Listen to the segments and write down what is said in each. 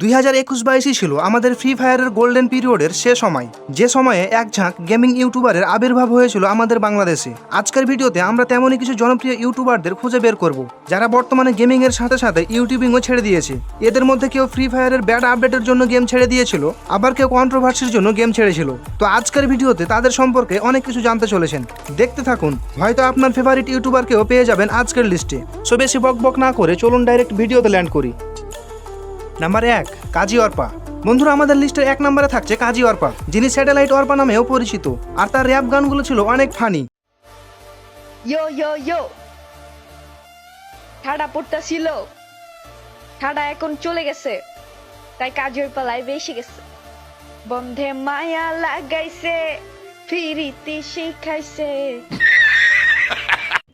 দুই হাজার একুশ বাইশই ছিল আমাদের ফ্রি ফায়ারের গোল্ডেন পিরিয়ডের সে সময়। যে সময়ে এক ঝাঁক গেমিং ইউটিউবারের আবির্ভাব হয়েছিল আমাদের বাংলাদেশে। আজকের ভিডিওতে আমরা তেমনই কিছু জনপ্রিয় ইউটিউবারদের খুঁজে বের করব, যারা বর্তমানে গেমিং এর সাথে সাথে ইউটিউবিংও ছেড়ে দিয়েছে। এদের মধ্যে কেউ ফ্রি ফায়ারের ব্যাড আপডেটের জন্য গেম ছেড়ে দিয়েছিল, আবার কেউ কন্ট্রোভার্সির জন্য গেম ছেড়েছিল। তো আজকের ভিডিওতে তাদের সম্পর্কে অনেক কিছু জানতে চলেছেন। দেখতে থাকুন, হয়তো আপনার ফেভারিট ইউটিউবারকেও পেয়ে যাবেন আজকের লিস্টে সো বেশি বক বক না করে চলুন ডাইরেক্ট ভিডিওতে ল্যান্ড করি। নাম্বার এক কাজী অর্পা। বন্ধুরা আমাদের লিস্টের এক নম্বরে থাকছে কাজী অর্পা যিনি স্যাটেলাইট অর্পা নামেও পরিচিত। আর তার র্যাপ গানগুলো ছিল অনেক ফানি। ইয়ো ইয়ো ইয়ো। ঠাডা পড়তেছিল ঠাডা এখন চলে গেছে। তাই কাজের পালায় বেশি গেছে। বন্ধে মায়া লাগাইছে ফিরিতি শিখাইছে।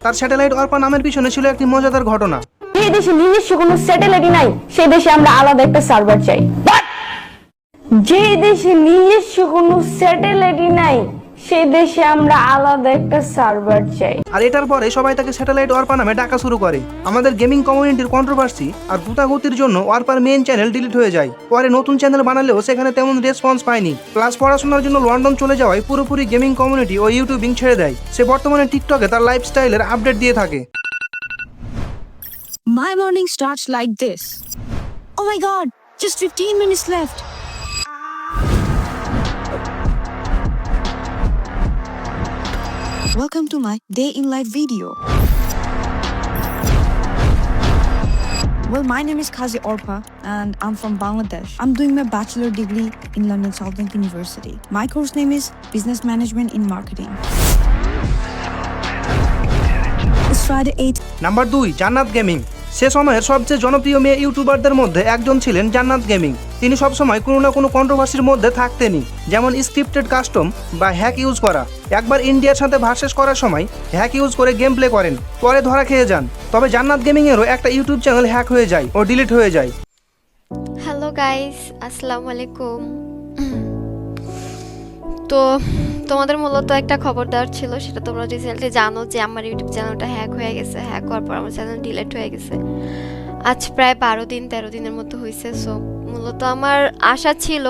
তার স্যাটেলাইট অর্পা নামের পিছনে ছিল একটি মজাদার ঘটনা। যে দেশে নিজস্ব কোনো স্যাটেলাইটই নাই সে দেশে আমরা আলাদা একটা সার্ভার চাই। যে দেশে নিজস্ব কোনো স্যাটেলাইটই নাই সে দেশে আমরা আলাদা একটা সার্ভার চাই। আর এটার পরে সবাই তাকে স্যাটেলাইট অর্পা নামে ডাকা শুরু করে। আমাদের গেমিং কমিউনিটির কন্ট্রোভার্সি আর গুতাগুতির জন্য অর্পার মেন চ্যানেল ডিলিট হয়ে যায়। পরে নতুন চ্যানেল বানালেও সেখানে তেমন রেসপন্স পায়নি। প্লাস পড়াশোনার জন্য লন্ডন চলে যাওয়ায় পুরোপুরি গেমিং কমিউনিটি ও ইউটিউবিং ছেড়ে দেয়। সে বর্তমানে টিকটকে তার লাইফস্টাইলের আপডেট দিয়ে থাকে। My morning starts like this. Oh my god, just 15 minutes left. Welcome to my day in life video. Well, my name is Kazi Orpa and I'm from Bangladesh. I'm doing my bachelor degree in London Southend University. My course name is Business Management in Marketing. It's Friday 8. Number 2 Jannat Gaming সে সময়ের সবচেয়ে জনপ্রিয় মেয়ে ইউটিউবারদের মধ্যে একজন ছিলেন জান্নাত gaming. তিনি সবসময় কোনো না কোনো কন্ট্রোভার্সির মধ্যে থাকতেনই, যেমন স্ক্রিপ্টেড কাস্টম বা হ্যাক ইউজ করা। একবার ইন্ডিয়ার সাথে ভার্সেস করার সময় হ্যাক ইউজ করে গেম প্লে করেন, পরে ধরা খেয়ে যান। তবে জান্নাত গেমিংয়েরও একটা ইউটিউব চ্যানেল হ্যাক হয়ে যায় ও ডিলিট হয়ে যায়। হ্যালো গাইস আসসালামু আলাইকুম। তো তোমাদের মূলত একটা খবর দেওয়ার ছিল, সেটা তোমরা রিসেন্টলি জানো যে আমার ইউটিউব চ্যানেলটা হ্যাক হয়ে গেছে হ্যাক হওয়ার পর আমার চ্যানেল ডিলেট হয়ে গেছে। আজ প্রায় বারো দিন, তেরো দিনের মতো হয়েছে সো মূলত আমার আশা ছিল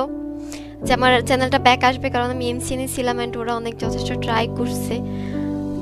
যে আমার চ্যানেলটা ব্যাক আসবে, কারণ আমি এমসিএনে ছিলাম অ্যান্ড ওরা অনেক যথেষ্ট ট্রাই করছে।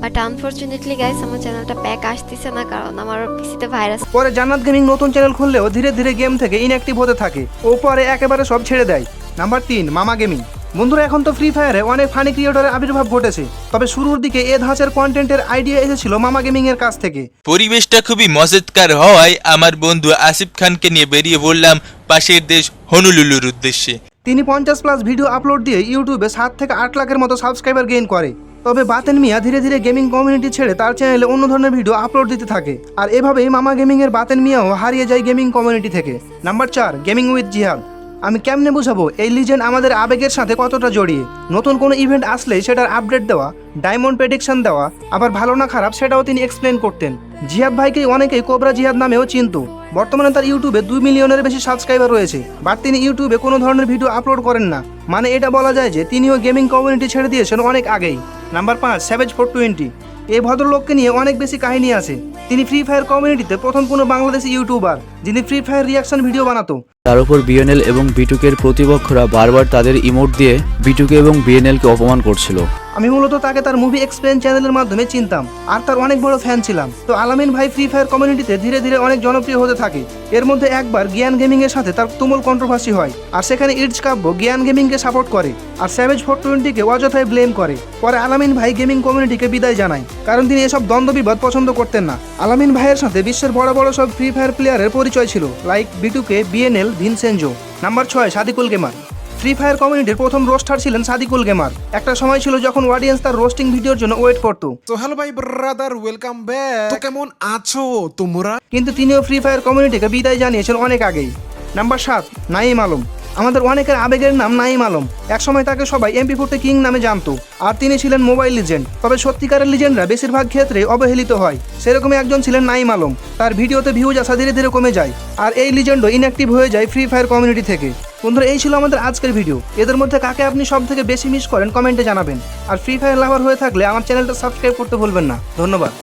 বাট আনফর্চুনেটলি গাইস আমার চ্যানেলটা ব্যাক আসতেছে না, কারণ আমার পিসিতে ভাইরাস পরে জান্নাত গেমিং নতুন চ্যানেল খুললেও ধীরে ধীরে গেম থেকে ইনঅ্যাক্টিভ হতে থাকে। ও পরে একেবারে সব ছেড়ে দেয়। নাম্বার তিন, মামা গেমিং বন্ধুরা এখন তো ফ্রি ফায়ারে অনেক ফানি ক্রিয়েটরের আবির্ভাব ঘটেছে। তবে শুরুর দিকে এ ধাঁচের কন্টেন্টের আইডিয়া এসেছিল মামা গেমিং এর কাছ থেকে। পরিবেশটা খুবই মজাদকার হওয়ায় আমার বন্ধু আসিফ খানকে নিয়ে বেরিয়ে পড়লাম পাশের দেশ হনুলুলুর উদ্দেশ্যে। তিনি পঞ্চাশ প্লাস ভিডিও আপলোড দিয়ে ইউটিউবে সাত থেকে আট লাখের মতো সাবস্ক্রাইবার গেইন করে। তবে বাতেন মিয়া ধীরে ধীরে গেমিং কমিউনিটি ছেড়ে তার চ্যানেলে অন্য ধরনের ভিডিও আপলোড দিতে থাকে। আর এভাবেই মামা গেমিং এর বাতেন মিয়াও হারিয়ে যায় গেমিং কমিউনিটি থেকে। নাম্বার চার গেমিং উইথ জিহাদ আমি কেমনে বুঝাবো? এই লিজেন্ড আমাদের আবেগের সাথে কতটা জড়িয়ে? নতুন কোনো ইভেন্ট আসলে সেটার আপডেট দেওয়া ডায়মন্ড প্রেডিকশন দেওয়া, আবার ভালো না খারাপ সেটাও তিনি এক্সপ্লেন করতেন। জিহাদ ভাইকে অনেকেই কোবরা জিহাদ নামেও চিনত। বর্তমানে তার ইউটিউবে দুই মিলিয়নের বেশি সাবস্ক্রাইবার রয়েছে। বাট তিনি ইউটিউবে কোনো ধরনের ভিডিও আপলোড করেন না। মানে এটা বলা যায় যে তিনিও গেমিং কমিউনিটি ছেড়ে দিয়েছেন অনেক আগেই। নাম্বার পাঁচ স্যাভেজ ফোর টোয়েন্টি এই ভদ্রলোককে নিয়ে অনেক বেশি কাহিনী আছে। তিনি ফ্রি ফায়ার কমিউনিটিতে প্রথম কোনো বাংলাদেশি ইউটিউবার যিনি ফ্রি ফায়ার রিয়াকশন ভিডিও বানাতো। তার উপর বিএনএল এবং বিটুকের প্রতিপক্ষরা বারবার তাদের ইমোট দিয়ে বিটুকে এবং বিএনএলকে অপমান করছিল। আমি মূলত তাকে তার মুভি এক্সপ্লেন চ্যানেলের মাধ্যমে চিনতাম। আর তার অনেক বড় ফ্যান ছিলাম। তো আলামিন ভাই ফ্রি ফায়ার কমিউনিটিতে ধীরে ধীরে অনেক জনপ্রিয় হতে থাকে। এর মধ্যে একবার জ্ঞান গেমিং এর সাথে তার তুমুল কন্ট্রোভার্সি হয়। আর সেখানে ইটস কাব্য জ্ঞান গেমিংকে সাপোর্ট করে। আর স্যাভেজ ফোর টোয়েন্টিকে অযথায় ব্লেম করে। পরে আলামিন ভাই গেমিং কমিউনিটিকে বিদায় জানায়। কারণ তিনি এসব দ্বন্দ্ব বিবাদ পছন্দ করতেন না। আলামিন ভাইয়ের সাথে বিশ্বের বড় বড় সব ফ্রি ফায়ার প্লেয়ারের পরিচয় ছিল। Like B2K BNL Vincenzo number ছয়, সাদিকুল গেমার ফ্রি ফায়ার কমিউনিটির প্রথম রোস্টার ছিলেন সাদিকুল গেমার। একটা সময় ছিল যখন অডিয়েন্স তার রোস্টিং ভিডিওর জন্য ওয়েট করতো। তো হ্যালো ভাই ব্রাদার ওয়েলকাম ব্যাক তো কেমন আছো তোমরা? কিন্তু তিনিও ফ্রি ফায়ার কমিউনিটিকে বিদায় জানিয়েছেন অনেক আগেই। নাম্বার সাত নাইম আলম। আমাদের অনেকের আবেগের নাম নাইম আলম। একসময় তাকে সবাই এমপি ফোর্টি কিং নামে জানতো। আর তিনি ছিলেন মোবাইল লিজেন্ড তবে সত্যিকারের লিজেন্ডরা বেশিরভাগ ক্ষেত্রে অবহেলিত হয়। সেরকমই একজন ছিলেন নাইম আলম। তার ভিডিওতে ভিউজ আসা ধীরে ধীরে কমে যায়। আর এই লিজেন্ডও ইনঅ্যাক্টিভ হয়ে যায় ফ্রি ফায়ার কমিউনিটি থেকে। বন্ধুরা, এই ছিল আমাদের আজকের ভিডিও এদের মধ্যে কাকে আপনি সব থেকে বেশি মিস করেন কমেন্টে জানাবেন। আর ফ্রি ফায়ার লাভার হয়ে থাকলে আমার চ্যানেলটা সাবস্ক্রাইব করতে ভুলবেন না। ধন্যবাদ।